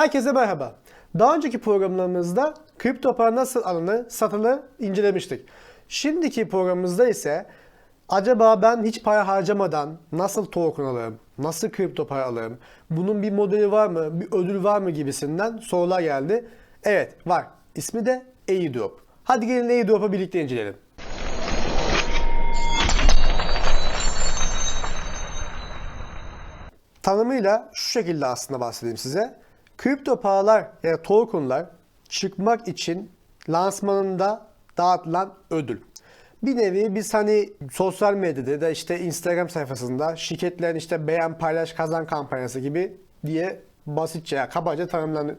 Herkese merhaba. Daha önceki programlarımızda kripto para nasıl alınır, satılır incelemiştik. Şimdiki programımızda ise acaba ben hiç para harcamadan nasıl token alırım, nasıl kripto para alırım, bunun bir modeli var mı, bir ödül var mı gibisinden sorular geldi. Evet var. İsmi de airdrop. Hadi gelin airdrop'u birlikte inceleyelim. Tanımıyla şu şekilde aslında bahsedeyim size. Kripto paralar ya da tokenlar çıkmak için lansmanında dağıtılan ödül. Bir nevi biz hani sosyal medyada da işte Instagram sayfasında şirketlerin işte beğen paylaş kazan kampanyası gibi diye basitçe ya kabaca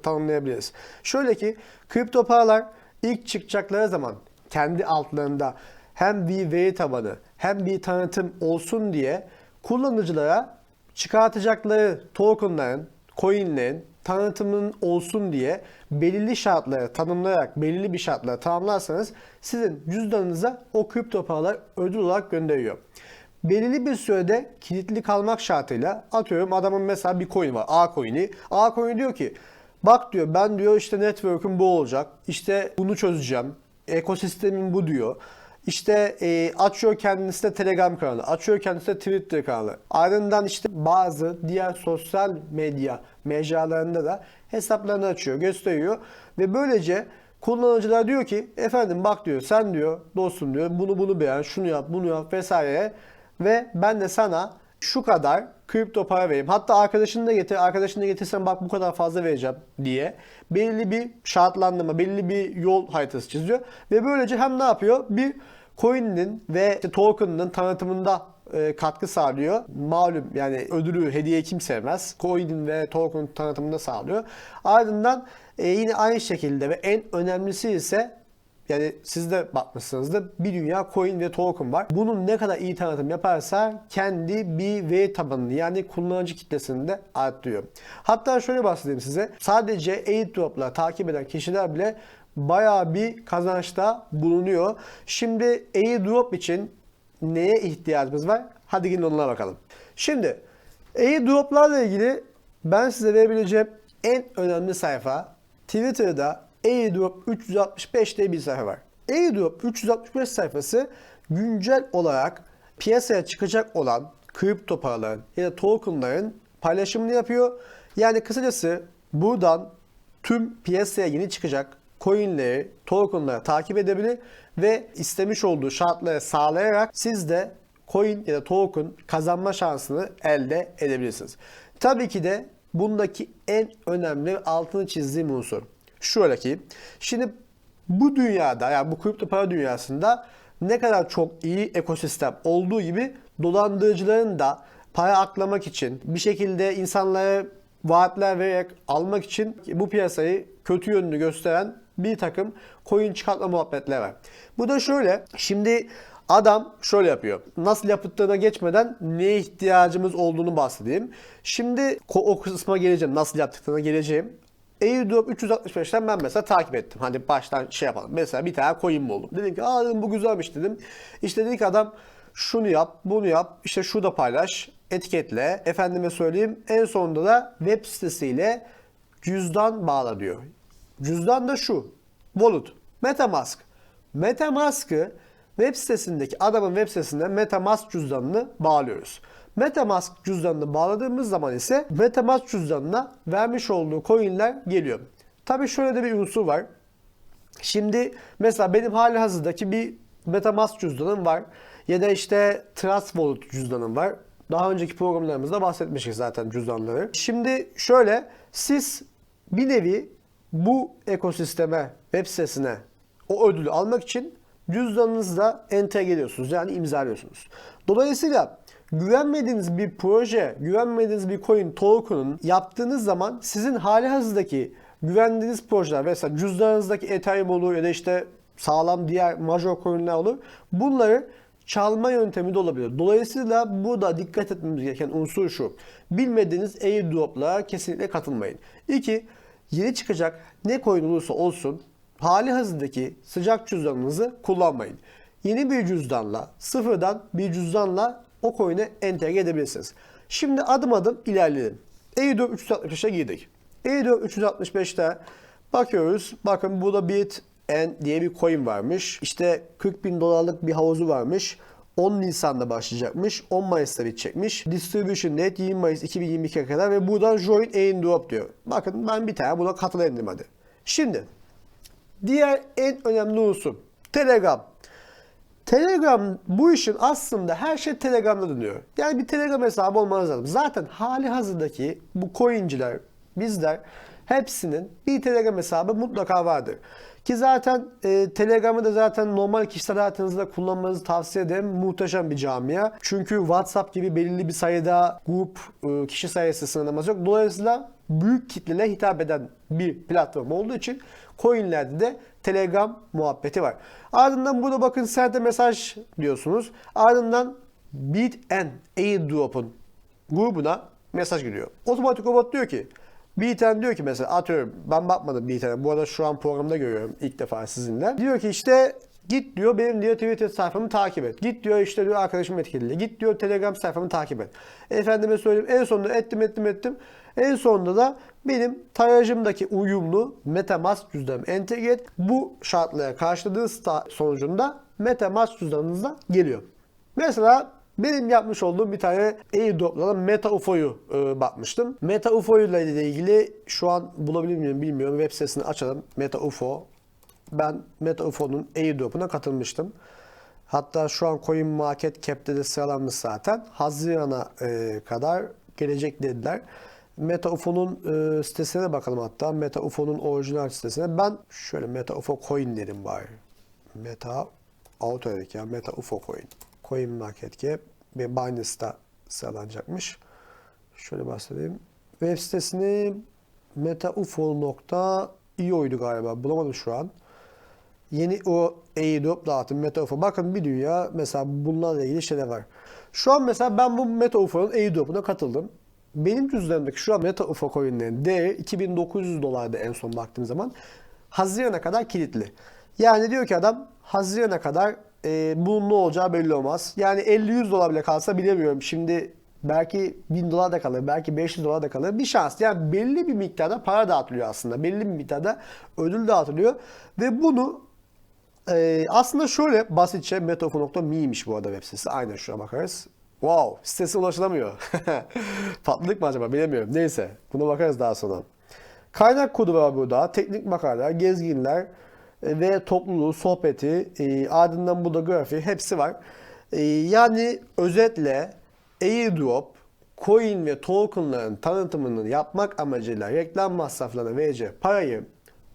tanımlayabiliriz. Şöyle ki kripto paralar ilk çıkacakları zaman kendi altlarında hem bir veri tabanı hem bir tanıtım olsun diye kullanıcılara çıkartacakları tokenların, coinlerin tanıtımının olsun diye belirli şartları tanımlayarak belirli bir şartları tamamlarsanız sizin cüzdanınıza o kripto paralar ödül olarak gönderiyor. Belirli bir sürede kilitli kalmak şartıyla atıyorum adamın mesela bir coin var A coin'i. A coin'i diyor ki bak diyor ben diyor işte network'üm bu olacak. İşte bunu çözeceğim. Ekosistemim bu diyor. İşte e, açıyor kendisi de Telegram kanalı, açıyor kendisi de Twitter kanalı. Ardından işte bazı diğer sosyal medya mecralarında da hesaplarını açıyor, gösteriyor. Ve böylece kullanıcılar diyor ki efendim bak diyor sen diyor dostum diyor bunu bunu beğen, şunu yap, bunu yap vesaire. Ve ben de sana şu kadar kripto para vereyim. Hatta arkadaşını da getir, arkadaşını da getirsen bak bu kadar fazla vereceğim diye belirli bir şartlandırma, belirli bir yol haritası çiziyor. Ve böylece hem ne yapıyor? Bir coin'in ve işte token'ın tanıtımında e, katkı sağlıyor. Malum yani ödülü, hediye kim sevmez. Coin'in ve token tanıtımında sağlıyor. Ardından e, yine aynı şekilde ve en önemlisi ise yani siz de bakmışsınızdır bir dünya coin ve token var. Bunun ne kadar iyi tanıtım yaparsa kendi veri tabanını yani kullanıcı kitlesini de arttırıyor. Hatta şöyle bahsedeyim size. Sadece airdrop'la takip eden kişiler bile bayağı bir kazançta bulunuyor. Şimdi airdrop için neye ihtiyacımız var? Hadi gelin onlara bakalım. Şimdi airdrop'larla ilgili ben size verebileceğim en önemli sayfa Twitter'da airdrop 365 diye bir sayfa var. Airdrop 365 sayfası güncel olarak piyasaya çıkacak olan kripto paraların ya da tokenların paylaşımını yapıyor. Yani kısacası buradan tüm piyasaya yeni çıkacak coinleri, tokenları takip edebilir ve istemiş olduğu şartları sağlayarak siz de coin ya da token kazanma şansını elde edebilirsiniz. Tabii ki de bundaki en önemli altını çizdiğim unsur. Şöyle ki şimdi bu dünyada yani bu kripto para dünyasında ne kadar çok iyi ekosistem olduğu gibi dolandırıcıların da para aklamak için bir şekilde insanlara vaatler vererek almak için bu piyasayı kötü yönünü gösteren bir takım coin çıkartma muhabbetler var. Bu da şöyle. Şimdi adam şöyle yapıyor. Nasıl yapıldığına geçmeden neye ihtiyacımız olduğunu bahsedeyim. Şimdi o kısma geleceğim. Nasıl yaptıklarına geleceğim. Airdrop 365'ten ben mesela takip ettim. Hani baştan şey yapalım. Mesela bir tane coin buldum. Dedim ki aa dedim bu güzelmiş dedim. İşte dedi ki adam şunu yap, bunu yap, işte şu da paylaş, etiketle. Efendime söyleyeyim en sonunda da web sitesiyle cüzdan bağla diyor. Cüzdan da şu. Wallet. Metamask. Metamask'ı web sitesindeki adamın web sitesinde Metamask cüzdanını bağlıyoruz. Metamask cüzdanını bağladığımız zaman ise Metamask cüzdanına vermiş olduğu coinler geliyor. Tabii şöyle de bir unsur var. Şimdi mesela benim hali hazırdaki bir Metamask cüzdanım var. Ya da işte Trust Wallet cüzdanım var. Daha önceki programlarımızda bahsetmiştik zaten cüzdanları. Şimdi şöyle siz bir nevi bu ekosisteme, web sitesine o ödülü almak için cüzdanınızda entegre ediyorsunuz. Yani imzalıyorsunuz. Dolayısıyla güvenmediğiniz bir proje, güvenmediğiniz bir coin token'ın yaptığınız zaman sizin hali hazırdaki güvendiğiniz projeler mesela cüzdanınızdaki Ethereum olur ya da işte sağlam diğer major coin'ler olur. Bunları çalma yöntemi de olabilir. Dolayısıyla burada dikkat etmemiz gereken unsur şu. Bilmediğiniz airdroplara kesinlikle katılmayın. İki, yeni çıkacak ne coin olursa olsun hali hazırdaki sıcak cüzdanınızı kullanmayın. Yeni bir cüzdanla, sıfırdan bir cüzdanla o coin'e entegre edebilirsiniz. Şimdi adım adım ilerleyelim. Airdrop 360'a girdik. Airdrop 365'te bakıyoruz. Bakın burada Bitn diye bir coin varmış. İşte 40 bin dolarlık bir havuzu varmış. 10 Nisan'da başlayacakmış. 10 Mayıs'ta bitecekmiş. Distribution date 20 Mayıs 2022'ye kadar ve buradan join airdrop diyor. Bakın ben bir tane buna katılayım hadi. Şimdi diğer en önemli unsur Telegram. Telegram bu işin aslında her şey Telegram'da dönüyor. Yani bir Telegram hesabı olmanız lazım. Zaten hali hazırdaki bu coinciler, bizler hepsinin bir Telegram hesabı mutlaka vardır. Ki zaten e, Telegram'ı da zaten normal kişisel hayatınızda kullanmanızı tavsiye ederim. Muhteşem bir camia. Çünkü WhatsApp gibi belirli bir sayıda grup, e, kişi sayısı sınırlaması yok. Dolayısıyla büyük kitlele hitap eden bir platform olduğu için coinlerde de Telegram muhabbeti var. Ardından burada bakın sende mesaj diyorsunuz. Ardından Bitn airdrop'un grubuna mesaj geliyor. Otomatik robot diyor ki Biten diyor ki mesela atıyorum ben bakmadım Biten'e bu arada şu an programda görüyorum ilk defa sizinle. Diyor ki işte git diyor benim diyor Twitter sayfamı takip et. Git diyor işte diyor arkadaşım etkili. Git diyor Telegram sayfamı takip et. Efendime söyleyeyim en sonunda ettim ettim ettim. En sonunda da benim tarayıcımdaki uyumlu MetaMask cüzdanım entegre et. Bu şartlara karşıladığı sonucunda MetaMask cüzdanınızda geliyor. Mesela benim yapmış olduğum bir tane airdrop'la Meta UFO'yu e, bakmıştım. Meta UFO ile ilgili şu an bulabilir miyim bilmiyorum. Web sitesini açalım. Meta UFO. Ben Meta UFO'nun airdrop'una katılmıştım. Hatta şu an Coin Market Cap'te de sıralanmış zaten. Haziran'a e, kadar gelecek dediler. Meta UFO'nun e, sitesine bakalım hatta. Meta UFO'nun orijinal sitesine. Ben şöyle Meta UFO Coin dedim bari. Meta Auto dedik ya. Meta UFO Coin. CoinMarketCap ve Binance'da sıralanacakmış. Şöyle bahsedeyim. Web sitesini metaufo.io'ydu galiba. Bulamadım şu an. Yeni o airdrop dağıtım MetaUFO. Bakın bir dünya mesela bunlarla ilgili şeyler var. Şu an mesela ben bu MetaUFO'nun airdrop'una katıldım. Benim cüzdanımdaki şu an MetaUFO coin'lerin değeri 2900 dolardı en son baktığım zaman. Haziran'a kadar kilitli. Yani diyor ki adam Haziran'a kadar e, bunun ne olacağı belli olmaz. Yani 50-100 dolar bile kalsa bilemiyorum. Şimdi belki 1000 dolar da kalır, belki 500 dolar da kalır. Bir şans. Yani belli bir miktarda para dağıtılıyor aslında. Belli bir miktarda ödül dağıtılıyor. Ve bunu e, aslında şöyle basitçe metafo.me'ymiş bu arada web sitesi. Aynen şuna bakarız. Wow, sitesi ulaşılamıyor. Patlılık mı acaba bilemiyorum. Neyse, buna bakarız daha sonra. Kaynak kodu var burada. Teknik makaleler, gezginler, e, ve topluluğu, sohbeti, e, ardından burada grafiği hepsi var. E, yani özetle airdrop, coin ve tokenların tanıtımını yapmak amacıyla reklam masraflarına vereceği parayı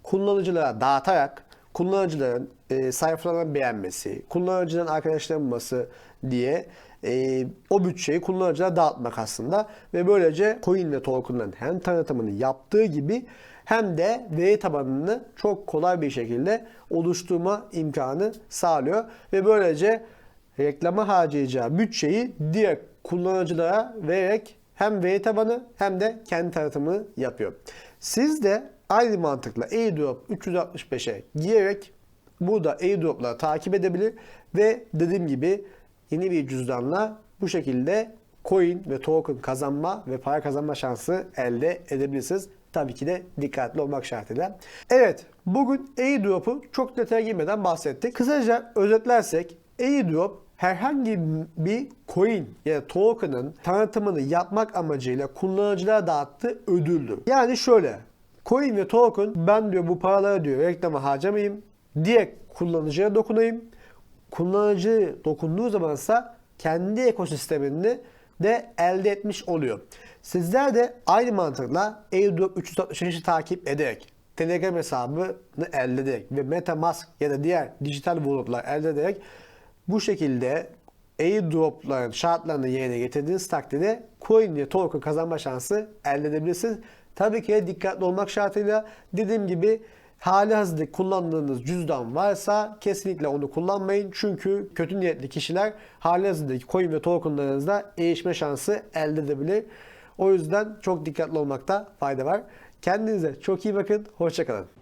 kullanıcılara dağıtarak kullanıcıların e, sayfalarını beğenmesi, kullanıcının arkadaşlanması diye e, o bütçeyi kullanıcılara dağıtmak aslında ve böylece coin ve tokenların hem tanıtımını yaptığı gibi hem de veri tabanını çok kolay bir şekilde oluşturma imkanı sağlıyor ve böylece reklama harcayacağı bütçeyi diğer kullanıcılara vererek hem veri tabanı hem de kendi tanıtımını yapıyor. Siz de aynı mantıkla airdrop 365'e girerek burada airdropları takip edebilir ve dediğim gibi yeni bir cüzdanla bu şekilde coin ve token kazanma ve para kazanma şansı elde edebilirsiniz. Tabii ki de dikkatli olmak şartıyla. Evet, bugün airdrop'u çok detaya girmeden bahsettik. Kısaca özetlersek airdrop herhangi bir coin ya da token'ın tanıtımını yapmak amacıyla kullanıcılara dağıttığı ödüldür. Yani şöyle, coin ve token ben diyor bu paraları diyor reklama harcamayayım, diye kullanıcıya dokunayım. Kullanıcı dokunduğu zaman ise kendi ekosistemini de elde etmiş oluyor. Sizler de aynı mantıkla Airdrop 365'i takip ederek Telegram hesabını elde ederek ve MetaMask ya da diğer dijital wallet'lar elde ederek bu şekilde airdropların şartlarını yerine getirdiğiniz takdirde coin ve token kazanma şansı elde edebilirsiniz. Tabii ki dikkatli olmak şartıyla dediğim gibi hali hazırda kullandığınız cüzdan varsa kesinlikle onu kullanmayın. Çünkü kötü niyetli kişiler hali hazırdaki coin ve tokenlarınızda erişme şansı elde edebilir. O yüzden çok dikkatli olmakta fayda var. Kendinize çok iyi bakın. Hoşçakalın.